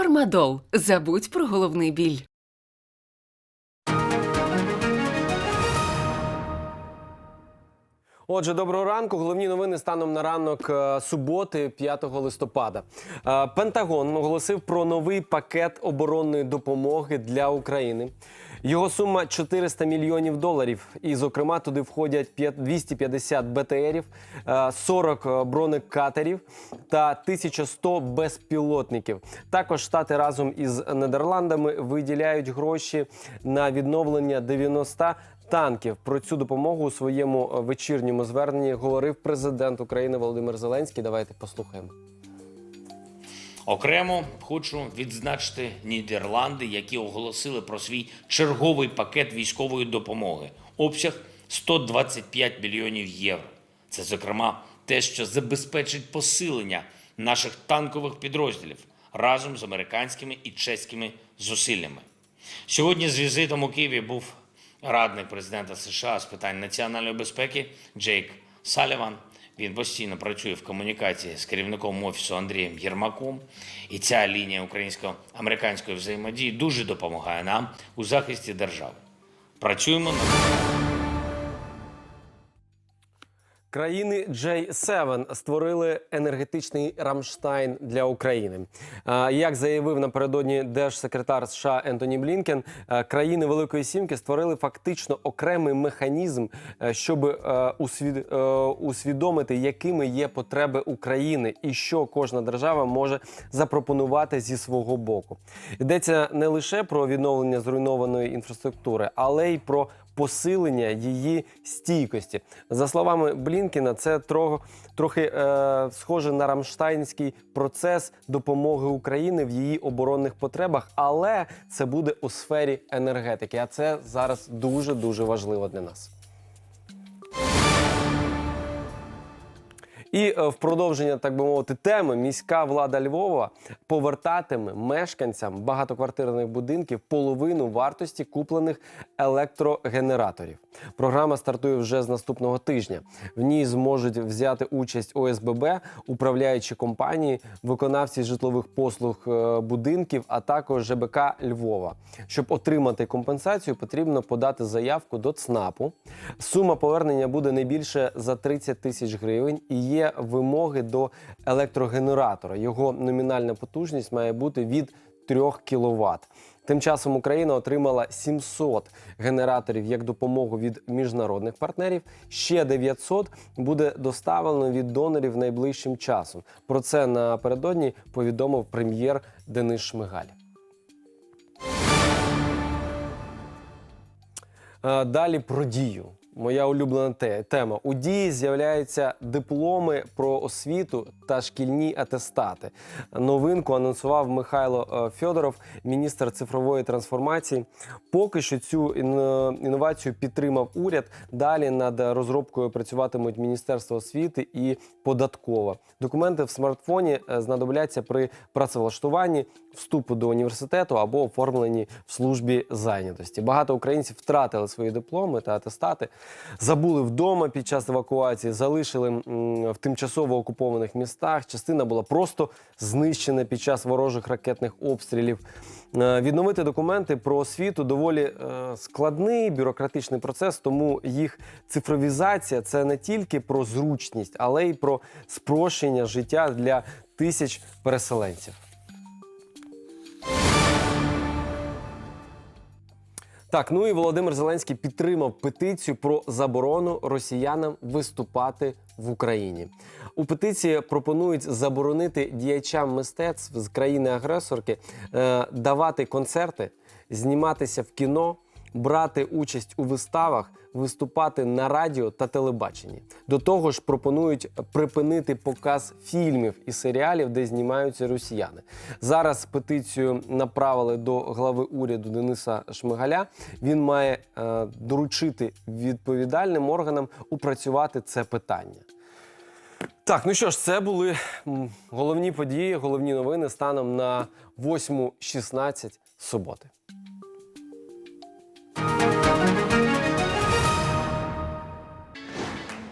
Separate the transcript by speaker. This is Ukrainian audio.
Speaker 1: Фармадол. Забудь про головний біль.
Speaker 2: Отже, доброго ранку. Головні новини станом на ранок е, суботи, 5 листопада. Е, Пентагон оголосив про новий пакет оборонної допомоги для України. Його сума 400 мільйонів доларів. І, зокрема, туди входять п'ят- 250 БТРів, е, 40 бронекатерів та 1100 безпілотників. Також штати разом із Нідерландами виділяють гроші на відновлення 90 танків. Про цю допомогу у своєму е, вечірньому зверненні говорив президент України Володимир Зеленський. Давайте послухаємо.
Speaker 3: Окремо хочу відзначити Нідерланди, які оголосили про свій черговий пакет військової допомоги. Обсяг 125 мільйонів євро. Це, зокрема, те, що забезпечить посилення наших танкових підрозділів разом з американськими і чеськими зусиллями. Сьогодні з візитом у Києві був радник президента США з питань національної безпеки Джейк Саліван. Він постійно працює в комунікації з керівником офісу Андрієм Єрмаком. І ця лінія українсько-американської взаємодії дуже допомагає нам у захисті держави. Працюємо над
Speaker 2: Країни J7 створили енергетичний Рамштайн для України. Як заявив напередодні держсекретар США Ентоні Блінкен, країни Великої Сімки створили фактично окремий механізм, е, щоб е, е, усвідомити, якими є потреби України, і що кожна держава може запропонувати зі свого боку. Йдеться не лише про відновлення зруйнованої інфраструктури, але й про посилення її стійкості. За словами Блінкіна, це трохи, трохи е, схоже на рамштайнський процес допомоги України в її оборонних потребах, але це буде у сфері енергетики. А це зараз дуже дуже важливо для нас. І е, в продовження, так би мовити, теми міська влада Львова повертатиме мешканцям багатоквартирних будинків половину вартості куплених електрогенераторів. Програма стартує вже з наступного тижня. В ній зможуть взяти участь ОСББ, управляючі компанії, виконавці житлових послуг е, будинків, а також ЖБК Львова. Щоб отримати компенсацію, потрібно подати заявку до ЦНАПу. Сума повернення буде не більше за 30 тисяч гривень і є вимоги до електрогенератора. Його номінальна потужність має бути від 3 кВт. Тим часом Україна отримала 700 генераторів як допомогу від міжнародних партнерів. Ще 900 буде доставлено від донорів найближчим часом. Про це напередодні повідомив прем'єр Денис Шмигаль. Е, Далі про дію. Моя улюблена тема. У дії з'являються дипломи про освіту та шкільні атестати. Новинку анонсував Михайло е, Фьодоров, міністр цифрової трансформації. Поки що цю інновацію підтримав уряд. Далі над розробкою працюватимуть Міністерство освіти і податкова. Документи в смартфоні е, знадобляться при працевлаштуванні, вступу до університету або оформленні в службі зайнятості. Багато українців втратили свої дипломи та атестати, забули вдома під час евакуації, залишили в тимчасово окупованих містах. Частина була просто знищена під час ворожих ракетних обстрілів. Е, Відновити документи про освіту доволі е, складний бюрократичний процес, тому їх цифровізація це не тільки про зручність, але й про спрощення життя для тисяч переселенців. Так, ну і Володимир Зеленський підтримав петицію про заборону росіянам виступати в Україні. У петиції пропонують заборонити діячам мистецтв з країни-агресорки е, давати концерти, зніматися в кіно, брати участь у виставах, виступати на радіо та телебаченні. До того ж, пропонують припинити показ фільмів і серіалів, де знімаються росіяни. Зараз петицію направили до глави уряду Дениса Шмигаля. Він має е, доручити відповідальним органам упрацювати це питання. Так, ну що ж, це були головні події, головні новини станом на 8.16 суботи.